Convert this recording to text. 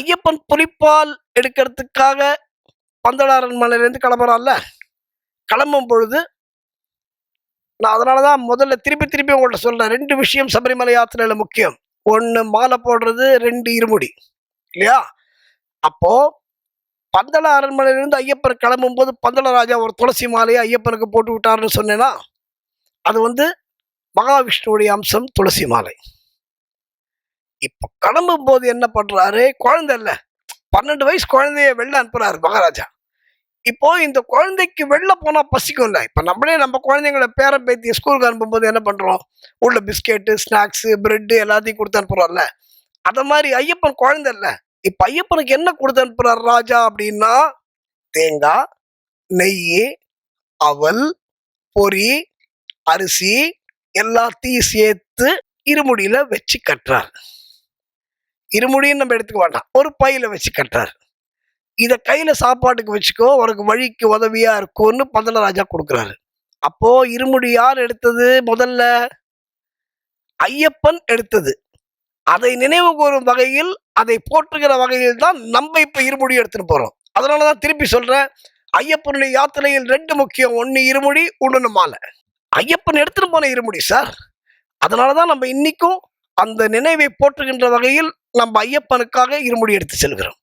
ஐயப்பன் புலிப்பால் எடுக்கிறதுக்காக பந்தளாரன் மலையிலேருந்து கிளம்புறான்ல. கிளம்பும் பொழுது நான் அதனால தான் முதல்ல திருப்பி திருப்பி உங்கள்கிட்ட சொல்கிறேன் ரெண்டு விஷயம் சபரிமலை யாத்திரையில் முக்கியம். ஒன்று மாலை போடுறது ரெண்டு இருமுடி. இல்லையா? அப்போது பந்தள அரண்மனையிலிருந்து ஐயப்பன் கிளம்பும்போது பந்தளராஜா ஒரு துளசி மாலையை ஐயப்பனுக்கு போட்டு விட்டாருன்னு சொன்னேன்னா அது வந்து மகாவிஷ்ணுவுடைய அம்சம் துளசி மாலை. இப்போ கிளம்பும் போது என்ன பண்ணுறாரு குழந்தை இல்லை. பன்னெண்டு வயசு குழந்தைய வெளில அனுப்புறாரு மகாராஜா. இப்போ இந்த குழந்தைக்கு வெளில போனால் பசிக்கும்ல இப்போ நம்மளே நம்ம குழந்தைங்கள பேர பேத்தி ஸ்கூலுக்கு அனுப்பும்போது என்ன பண்ணுறோம் உள்ள பிஸ்கெட்டு ஸ்நாக்ஸு பிரெட்டு எல்லாத்தையும் கொடுத்து அனுப்புறோம்ல. அத மாதிரி ஐயப்பன் குழந்தை இல்லை. இப்போ ஐயப்பனுக்கு என்ன கொடுத்து அனுப்புறாரு ராஜா அப்படின்னா தேங்காய் நெய் அவல் பொரி அரிசி எல்லாத்தையும் சேர்த்து இருமுடியில் வச்சு கட்டுறாரு. இருமுடின்னு நம்ம எடுத்துக்க வேண்டாம் ஒரு பையில வச்சு கட்டுறாரு. இதை கையில சாப்பாட்டுக்கு வச்சுக்கோ உனக்கு வழிக்கு உதவியா இருக்கும்னு பந்தலராஜா கொடுக்குறாரு. அப்போ இருமுடி யார் எடுத்தது முதல்ல? ஐயப்பன் எடுத்தது. அதை நினைவு கூறும் வகையில் அதை போற்றுகிற வகையில் தான் நம்ம இப்ப இருமுடி போகிறோம் போறோம். அதனாலதான் திருப்பி சொல்றேன் ஐயப்பனுடைய யாத்திரையில் ரெண்டு முக்கியம். ஒன்று இருமுடி ஒன்று மாலை. ஐயப்பன் எடுத்துகிட்டு போன இருமுடி சார் அதனாலதான் நம்ம இன்னைக்கும் அந்த நினைவை போற்றுகின்ற வகையில் நம்ம ஐயப்பனுக்காக இருமுடி எடுத்து செல்கிறோம்.